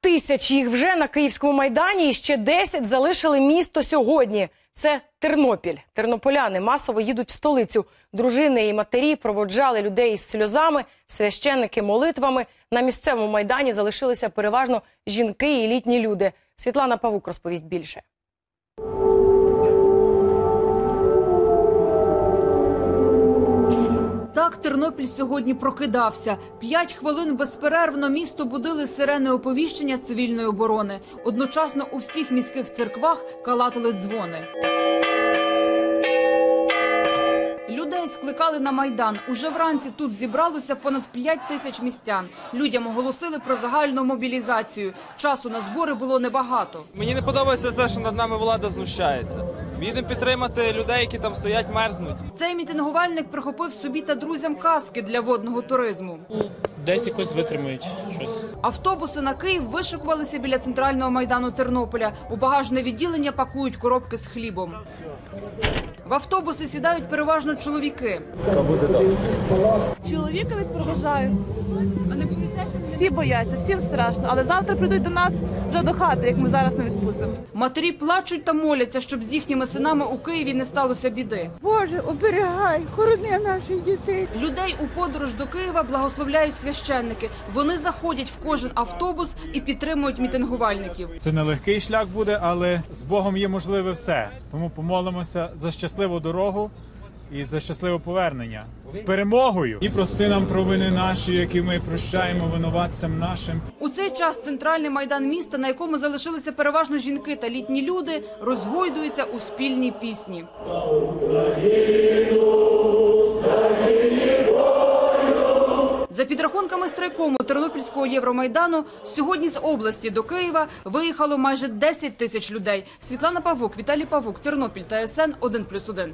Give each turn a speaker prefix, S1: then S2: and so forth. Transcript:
S1: тисяч їх вже на Київському майдані, і ще 10 залишили місто сьогодні. Це Тернопіль. Тернополяни масово їдуть в столицю. Дружини і матері проводжали людей із сльозами, священники молитвами. На місцевому майдані залишилися переважно жінки і літні люди. Світлана Павук розповість більше.
S2: Тернопіль сьогодні прокидався. П'ять хвилин безперервно місто будили сирени оповіщення цивільної оборони. Одночасно у всіх міських церквах калатили дзвони. Людей скликали на майдан. Уже вранці тут зібралося понад 5 тисяч містян. Людям оголосили про загальну мобілізацію. Часу на збори було небагато.
S3: Мені не подобається те, що над нами влада знущається. Їдемо підтримати людей, які там стоять, мерзнуть.
S2: Цей мітингувальник прихопив собі та друзям каски для водного туризму.
S4: Десь якось витримують щось.
S2: Автобуси на Київ вишикувалися біля центрального майдану Тернополя. У багажне відділення пакують коробки з хлібом. В автобуси сідають переважно чоловіки.
S5: Чоловіка відпроважаю. Всі бояться, всім страшно. Але завтра прийдуть до нас вже до хати, як ми зараз не відпустимо.
S2: Матері плачуть та моляться, щоб з їхніми синами у Києві не сталося біди.
S6: Боже, оберігай, хорони наших дітей.
S2: Людей у подорож до Києва благословляють священники. Вони заходять в кожен автобус і підтримують мітингувальників.
S7: Це нелегкий шлях буде, але з Богом є можливе все. Тому помолимося за щасливу дорогу і за щасливе повернення з перемогою. І прости нам провини наші, які ми прощаємо винуватцям нашим.
S2: Час центральний майдан міста, на якому залишилися переважно жінки та літні люди, розгойдується у спільній пісні. За підрахунками страйкому Тернопільського Євромайдану, сьогодні з області до Києва виїхало майже 10 тисяч людей. Світлана Павук, Віталій Павук, Тернопіль та СН 1+,1.